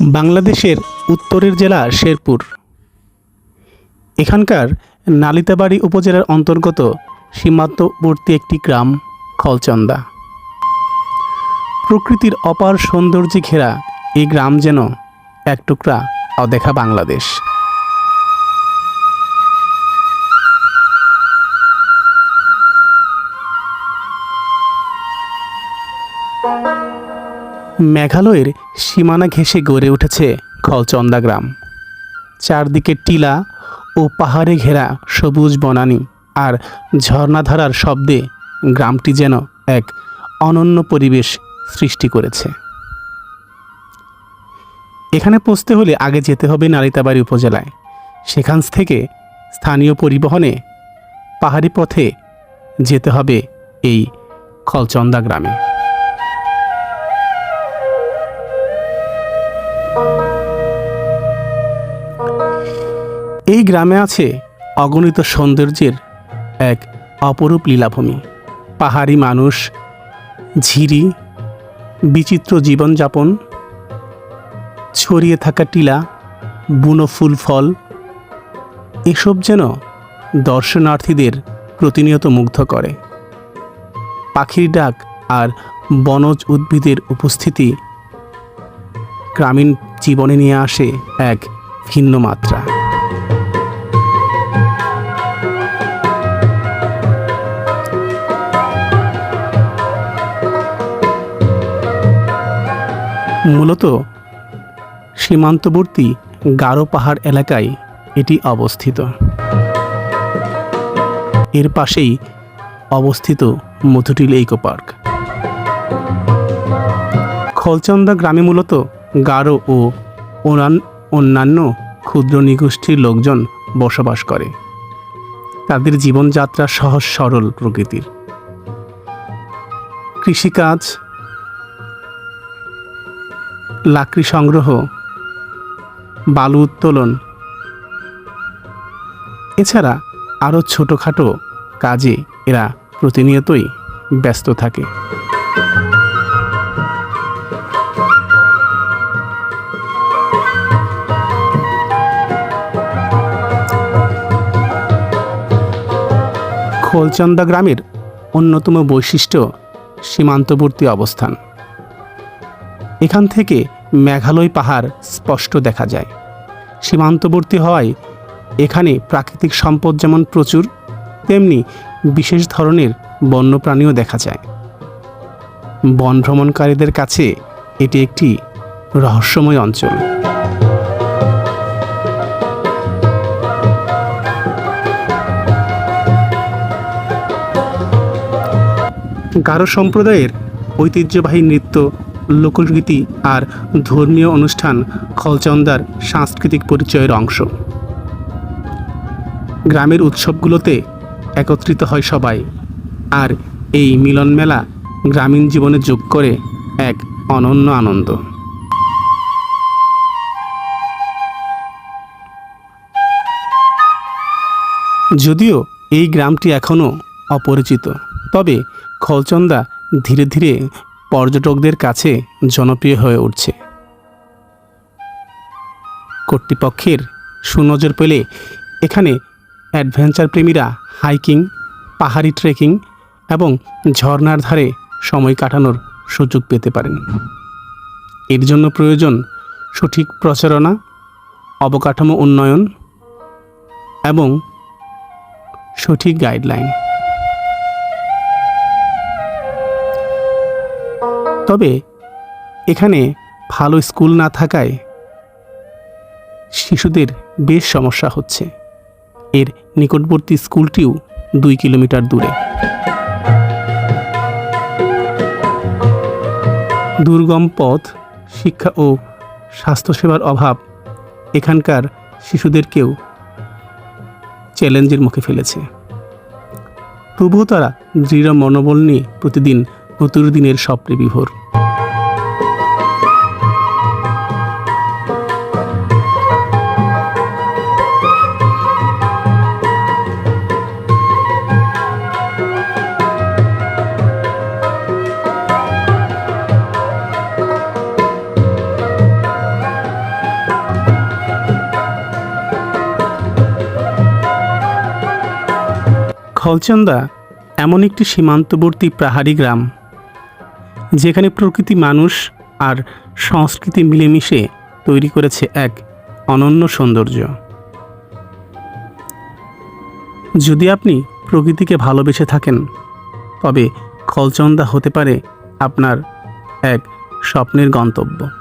বাংলাদেশের উত্তরের জেলা শেরপুর। এখানকার নালিতাবাড়ি উপজেলার অন্তর্গত সীমান্তবর্তী একটি গ্রাম খলচন্দা। প্রকৃতির অপার সৌন্দর্যে ঘেরা এই গ্রাম যেন এক টুকরা অদেখা বাংলাদেশ। মেঘালয়ের সীমানা ঘেঁষে গড়ে উঠেছে খলচন্দা গ্রাম চারদিকে টিলা ও পাহাড়ে ঘেরা সবুজ বনানী আর ঝর্ণাধারার শব্দে গ্রামটি যেন এক অনন্য পরিবেশ সৃষ্টি করেছে। এখানে পৌঁছতে হলে আগে যেতে হবে নারিতাবাড়ি উপজেলায়। সেখান থেকে স্থানীয় পরিবহনে পাহাড়ি পথে যেতে হবে এই খলচন্দা গ্রামে এই গ্রামে আছে অগণিত সৌন্দর্যের এক অপরূপ লীলাভূমি। পাহাড়ি মানুষ, ঝিরি, বিচিত্র জীবনযাপন, ছড়িয়ে থাকা টিলা, বুনো ফুল ফল, এসব যেন দর্শনার্থীদের প্রতিনিয়ত মুগ্ধ করে। পাখির ডাক আর বনজ উদ্ভিদের উপস্থিতি গ্রামীণ জীবনে নিয়ে আসে এক ভিন্ন মাত্রা। মূলত সীমান্তবর্তী গারো পাহাড় এলাকায় এটি অবস্থিত। এর পাশেই অবস্থিত মধুটিল ইকো পার্ক। খলচন্দা গ্রামে মূলত গারো ও অন্যান্য ক্ষুদ্র নিগোষ্ঠীর লোকজন বসবাস করে। তাদের জীবনযাত্রা সহজ সরল প্রকৃতির। কৃষিকাজ, লাকড়ি সংগ্রহ, বালু উত্তোলন। এছাড়া আরও ছোটোখাটো কাজে এরা প্রতিনিয়তই ব্যস্ত থাকে। খোলচন্দা গ্রামের অন্যতম বৈশিষ্ট্য সীমান্তবর্তী অবস্থান। এখান থেকে মেঘালয় পাহাড় স্পষ্ট দেখা যায়। সীমান্তবর্তী হওয়ায় এখানে প্রাকৃতিক সম্পদ যেমন প্রচুর, তেমনি বিশেষ ধরনের বন্যপ্রাণীও দেখা যায়। বন ভ্রমণকারীদের কাছে এটি একটি রহস্যময় অঞ্চল। গারো সম্প্রদায়ের ঐতিহ্যবাহী নৃত্য, লোকগীতি আর ধর্মীয় অনুষ্ঠান খলচন্দার সাংস্কৃতিক পরিচয়ের অংশ। গ্রামের উৎসবগুলোতে একত্রিত হয় সবাই আর এই মিলন মেলা গ্রামীণ জীবনে যোগ করে এক অনন্য আনন্দ। যদিও এই গ্রামটি এখনও অপরিচিত। তবে খলচন্দা ধীরে ধীরে পর্যটকদের কাছে জনপ্রিয় হয়ে উঠছে। কর্তৃপক্ষের সুনজর পেলে এখানে অ্যাডভেঞ্চার প্রেমীরা হাইকিং, পাহাড়ি ট্রেকিং এবং ঝর্নার ধারে সময় কাটানোর সুযোগ পেতে পারেন। এর জন্য প্রয়োজন সঠিক প্রচারণা, অবকাঠামো উন্নয়ন এবং সঠিক গাইডলাইন। তবে এখানে ভালো স্কুল না থাকায় শিশুদের বেশ সমস্যা হচ্ছে। এর নিকটবর্তী স্কুলটিও দুই কিলোমিটার দূরে। দুর্গম পথ, শিক্ষা ও স্বাস্থ্যসেবার অভাব এখানকার শিশুদেরকেও চ্যালেঞ্জের মুখে ফেলেছে। তবুও তারা দৃঢ় মনোবল নিয়ে প্রতিদিন নতুন দিনের স্বপ্নে বিভোর। খলচন্দা এমন একটি সীমান্তবর্তী পাহাড়ি গ্রাম, যেখানে প্রকৃতি মানুষ আর সংস্কৃতি মিলেমিশে তৈরি করেছে এক অনন্য সৌন্দর্য। যদি আপনি প্রকৃতিকে ভালোবেসে থাকেন, তবে খলচন্দা হতে পারে আপনার এক স্বপ্নের গন্তব্য।